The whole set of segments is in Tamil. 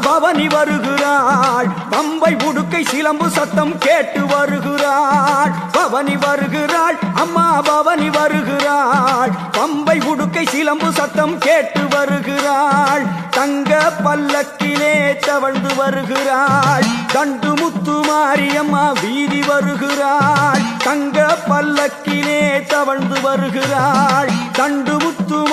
பவனி வருகிறாள். பம்பை உடுக்கை சிலம்பு சத்தம் கேட்டு வருகிறாள். பவனி வருகிறாள் அம்மா பவனி வருகிறாள். பம்பை உடுக்கை சிலம்பு சத்தம் கேட்டு வருகிறாள். தங்க பல்லக்கிலே தவழ்ந்து வருகிறாள். தண்டு முத்து மாரியம்மா வீதி வருகிறாள். தங்க பல்லக்கிலே தவழ்ந்து வருகிறாள். தண்டு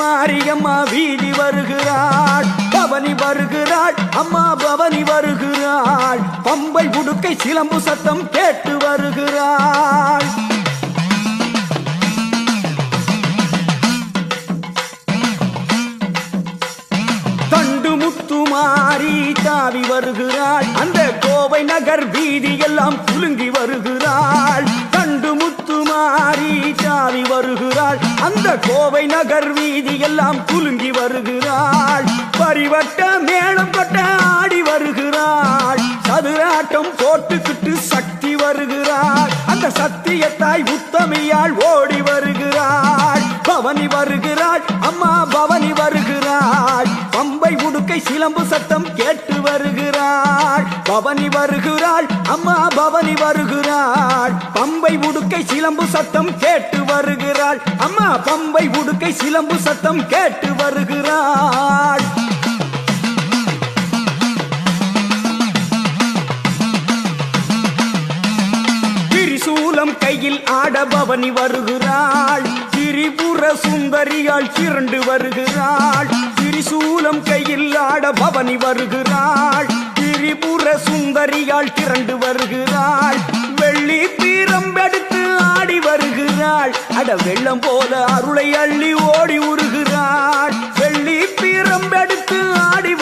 மாரியம்மா வீதி வருகிறாள். பவனி வருகிறாள். அம்மா பவனி வருகிறாள். பம்பை உடுக்கை சிலம்பு சத்தம் கேட்டு வருகிறாள். தண்டு முத்து மாறி தாவி வருகிறாள். அந்த கோவை நகர் வீதி எல்லாம் குலுங்கி வருகிறாள். தண்டு முத்து மாறி தாவி வருகிறாள். அந்த கோவை நகர் வீதி எல்லாம் குலுங்கி வருகிறாள். பரிவட்ட மேளம் கொட்ட ஆடி வருகிறாள். சதுராட்டம் போட்டுக்கிட்டு சக்தி வருகிறாள். அந்த சத்தியத்தாய் உத்தமியாள் ஓடி வருகிறாள். பவனி வருகிறாள். அம்மா பவனி சிலம்பு சத்தம் கேட்டு வருகிறாள். பவனி வருகிறாள். அம்மா பவனி வருகிறாள். பம்பை உடுக்கை சிலம்பு சத்தம் கேட்டு வருகிறாள். அம்மா பம்பை உடுக்கை சிலம்பு சத்தம் கேட்டு வருகிறாள். திரிசூலம் கையில் ஆட பவனி வருகிறாள். திரிபுர சுந்தரியால் திரண்டு வருகிறாள். திரிசூலம் கையில் ஆட பவனி வருகிறாள். திரிபுர சுந்தரியாள் திரண்டு வருகிறாள். வெள்ளி பீரம்பெடுத்து ஆடி வருகிறாள். அட வெள்ளம் போல அருளை அள்ளி ஓடி உருகிறாள். வெள்ளி பீரம்பெடுத்து எடுத்து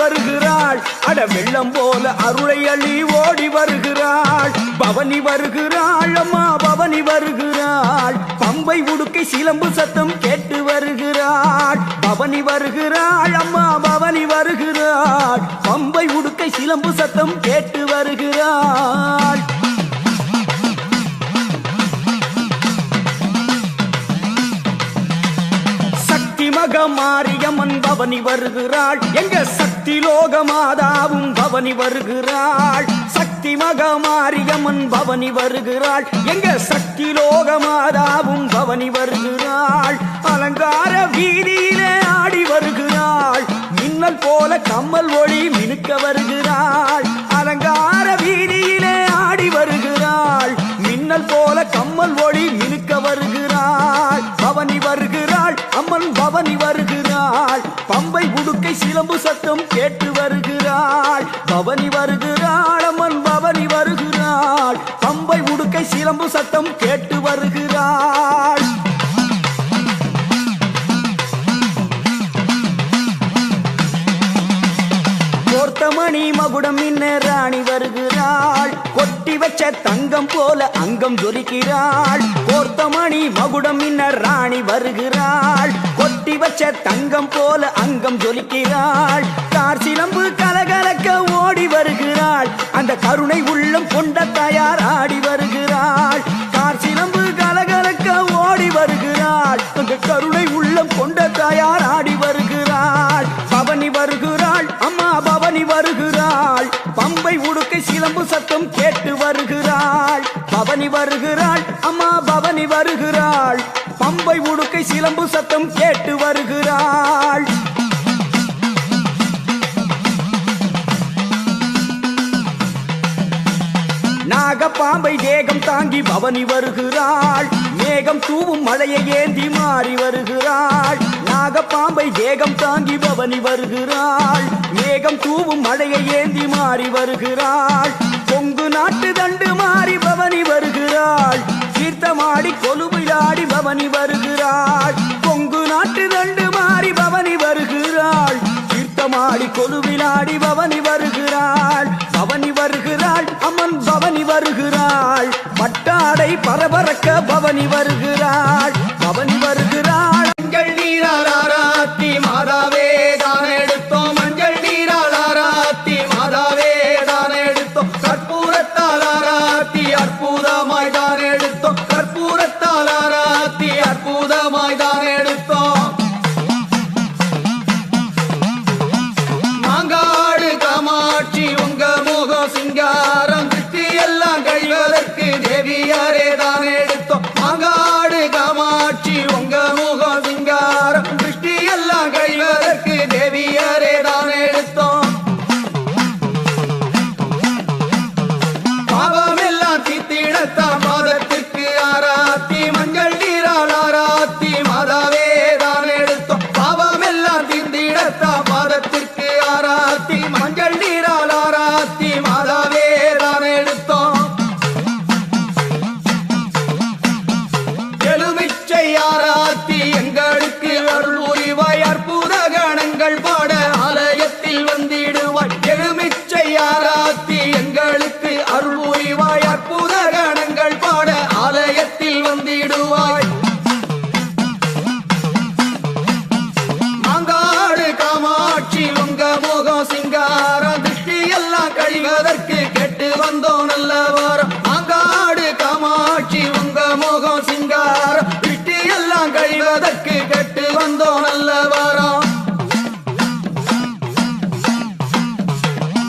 வருகிறாள். அட வெள்ளம் போல அருளை அள்ளி ஓடி வருகிறாள். பவனி வருகிறாள் அம்மா பவனி வருகிறாள். பம்பை உடுக்கை சிலம்பு சத்தம் கேட்டு வருகிறாள். பவனி வருகிறாள் அம்மா பவனி வருகிறாள். பம்பை உடுக்கை சிலம்பு சத்தம் கேட்டு வருகிறாள். சக்தி மக மாரியம்மன் பவனி வருகிறாள். எங்க சக்தி லோக மாதாவும் பவனி வருகிறாள். சக்தி மக மாரியம்மன் பவனி வருகிறாள். எங்க சக்தி லோக மாதாவும் பவனி வருகிறாள். அலங்கார வீதியிலே ஆடி வருகிறாள். மின்னல் போல கம்மல் ஒளி மினுக்க வருகிறாள் சிலம்பு சத்தம் கேட்டு வருகிறாள். பவனி வருகிறாள் அம்மன் பவனி வருகிறாள். பம்பை உடுக்கை சிலம்பு சத்தம் கேட்டு வருகிறாள். கோர்த்தமணி மகுடம் இன்ன ராணி வருகிறாள். கொட்டி வச்ச தங்கம் போல அங்கம் ஜொலிக்கிறாள். கோர்த்தமணி மகுடம் இன்ன ராணி வருகிறாள். கொட்டி வச்ச தங்கம் போல அங்கம் ஜொலிக்கிறாள். தார் சிலம்பு கலகலக்க ஓடி வருகிறாள். அந்த கருணை உள்ளம் கொண்ட தயார் ஆடி வருகிறாள். தார் சிலம்பு கலகலக்க ஓடி வருகிறாள். அந்த கருணை உள்ளம் கொண்ட தயார் ஆடி வருகிறாள். பவனி வருகிறாள். அம்மா பவனி வருகிறாள். பம்பை உடு சிலம்பு சத்தம் கேட்டு வருகிறாள். பவனி வருகிறாள். அம்மா பவனி வருகிறாள். பம்பை உடுக்கை சிலம்பு சத்தம் கேட்டு வருகிறாள். நாகப்பாம்பை தேகம் தாங்கி பவனி வருகிறாள். மேகம் தூவும் மழையை ஏந்தி மாறி வருகிறாள். நாகப்பாம்பை ஏகம் தாங்கி பவனி வருகிறாள். மேகம் தூவும் மழையை ஏந்தி மாறி வருகிறாள். பொங்கு நாட்டு தண்டு மாறி பவனி வருகிறாள். சீர்த்தமாடி கொலுவிலாடி பவனி வருகிறாள். பொங்கு நாட்டு தண்டு மாறி பவனி வருகிறாள். சீர்த்தமாடி கொலுவிலாடி பவனி வருகிறாள். பவனி வருகிறாள் அம்மன் பவனி வருகிறாள். பட்டாடை பரபரக்க பவனி வருகிறாள். பவனி வருகிறாள். மஞ்சள் மாதாவே வந்தோம் நல்ல வாரம் மாங்காடு காமாட்சி உங்க முகம் சிங்காரம். விட்டு எல்லாம் கழிவதற்கு கட்டு வந்தோம் நல்ல வாரம்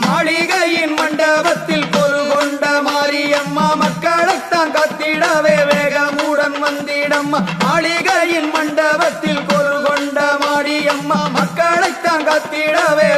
மாளிகையின் மண்டபத்தில் பொருள் கொண்ட மாரியம்மா மக்களைத்தான் கத்திடவே வேகமுடன் வந்திடம்மா. மாளிகையின் மண்டபத்தில் பொருள் கொண்ட மாரியம்மா மக்களைத்தான் கத்திடவே